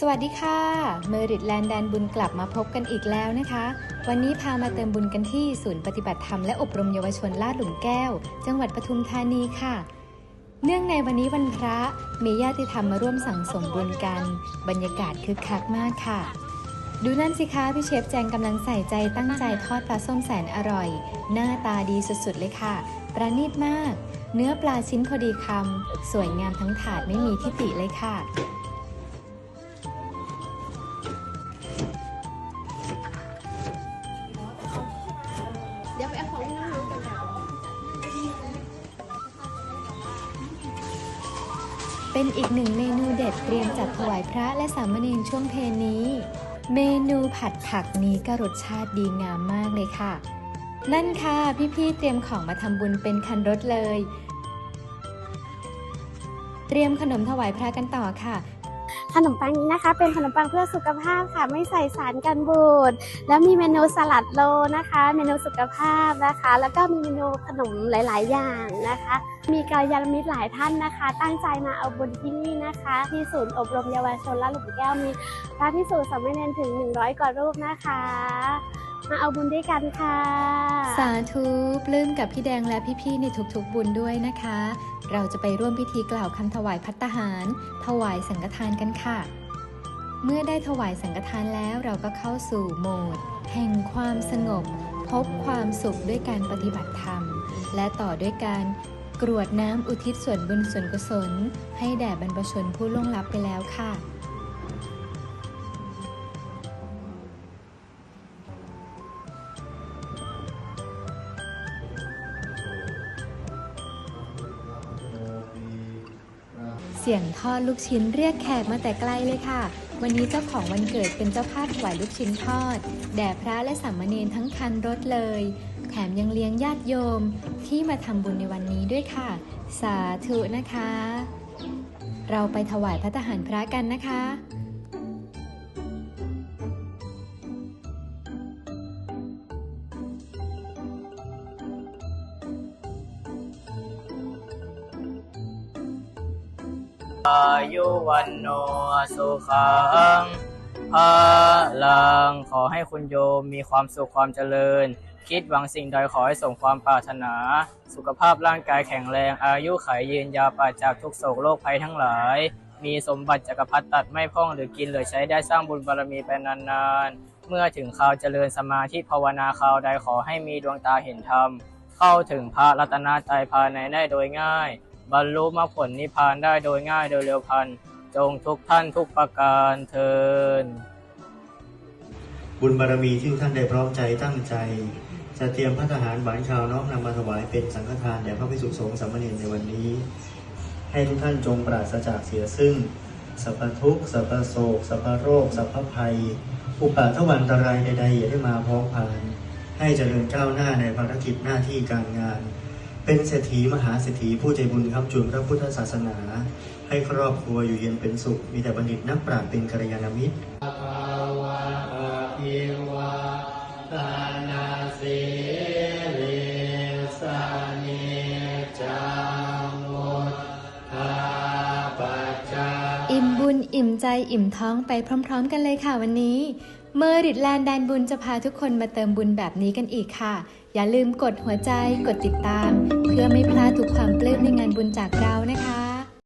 สวัสดีค่ะ เมอริดแลนด์แดนบุญกลับมาพบกันอีกแล้วนะคะ วันนี้พามาเติมบุญกันที่ศูนย์ปฏิบัติธรรมและอบรมเยาวชนลาดหลุมแก้ว จังหวัดปทุมธานีค่ะ เนื่องในวันนี้วันพระมีญาติธรรมมาร่วมสั่งสมบุญกัน บรรยากาศคึกคักมากค่ะ ดูนั่นสิคะพี่เชฟแจงกำลังใส่ใจตั้งใจทอดปลาส้มแสนอร่อย หน้าตาดีสุดๆเลยค่ะ ประณีตมาก เนื้อปลาชิ้นพอดีคำสวยงามทั้งถาดไม่มีทิติเลยค่ะ เป็นอีกหนึ่งเมนูเด็ดเตรียมจัดถวายพระและสามเณรช่วงเพลนี้ เมนูผัดผักนี้ก็รสชาติดีงามมากเลยค่ะ นั่นค่ะพี่ๆเตรียมของมาทำบุญเป็นคันรถเลย เตรียมขนมถวายพระกันต่อค่ะ ขนมปังนี้นะคะ เป็นขนมปังเพื่อสุขภาพค่ะ ไม่ใส่สารกันบูด แล้วมีเมนูสลัดโลนะคะ เมนูสุขภาพนะคะ แล้วก็มีเมนูขนมหลาย ๆ อย่างนะคะ มีกัลยาณมิตรหลายท่านนะคะ ตั้งใจมาเอาบุญที่นี่นะคะ ที่ศูนย์อบรมเยาวชนและหลุมแก้วมีพระพิสุสามเณรถึง 100 กว่ารูปนะคะ มาเอาบุญด้วยกันค่ะ สาธุปลื้มกับพี่แดงและพี่ๆในทุกๆบุญด้วยนะคะ เราจะไปร่วมพิธีกล่าวคำถวายพัตตาหาร ถวายสังฆทานกันค่ะ เมื่อได้ถวายสังฆทานแล้วเราก็เข้าสู่โหมด แห่งความสงบ พบความสุขด้วยการปฏิบัติธรรม และต่อด้วยการกรวดน้ำอุทิศส่วนบุญส่วนกุศล ให้แด่บรรพชนผู้ล่วงลับไปแล้วค่ะ สียงทอดลูกชิ้นเรียกแขกมาแต่ไกลเลยค่ะ วันนี้เจ้าของวันเกิดเป็นเจ้าภาพถวายลูกชิ้นทอด แด่พระและสามเณรทั้งคันรถเลย แถมยังเลี้ยงญาติโยมที่มาทำบุญในวันนี้ด้วยค่ะ สาธุนะคะ เราไปถวายพระทหารพระกันนะคะ อายุวันโนสุขังพาลังขอให้คุณโยมมีความสุขความเจริญ คิดหวังสิ่งใดขอให้สมความปรารถนา สุขภาพร่างกายแข็งแรง อายุขัยยืนยาวปราศจากทุกโศกโรคภัยทั้งหลาย มีสมบัติจักรพรรดิตัดไม่พ่องหรือกินหลือใช้ได้สร้างบุญบารมีไปนานๆ เมื่อถึงคราวเจริญสมาธิภาวนาคราวใดขอให้มีดวงตาเห็นธรรม เข้าถึงพระรัตนตรัยภายในได้โดยง่าย บรรลุมรรคผลนิพพานได้โดยง่ายโดยเร็วพันจงทุกท่านทุกประการเทินบุญบารมีที่ท่านได้พร้อมใจตั้งใจ จะเตรียมพัฒหารหวานชาวน้อมนำมาถวายเป็นสังฆทานแด่พระภิกษุสงฆ์สามเณรในวันนี้ ให้ทุกท่านจงปราศจากเสียซึ่งสัพพทุกสัพพโศกสัพพโรคสัพพภัย อุปาทวันตรายใดๆอย่าได้มาพ้องผ่าน ให้เจริญก้าวหน้าในภารกิจหน้าที่การงาน เป็นเศรษฐีมหาเศรษฐีผู้ใจบุญครับจุนพระพุทธศาสนา ให้ครอบครัวอยู่เย็นเป็นสุข มีแต่บัณฑิตนักปราชญ์เป็นกัลยาณมิตรอิ่มบุญอิ่มใจอิ่มท้องไปพร้อม ๆ กันเลยค่ะวันนี้ เมอริดแลนด์แดนบุญจะพาทุกคนมาเติมบุญแบบนี้กันอีกค่ะ อย่าลืมกดหัวใจ กดติดตาม เพื่อไม่พลาดทุกความปลื้มในงานบุญจากเรานะคะ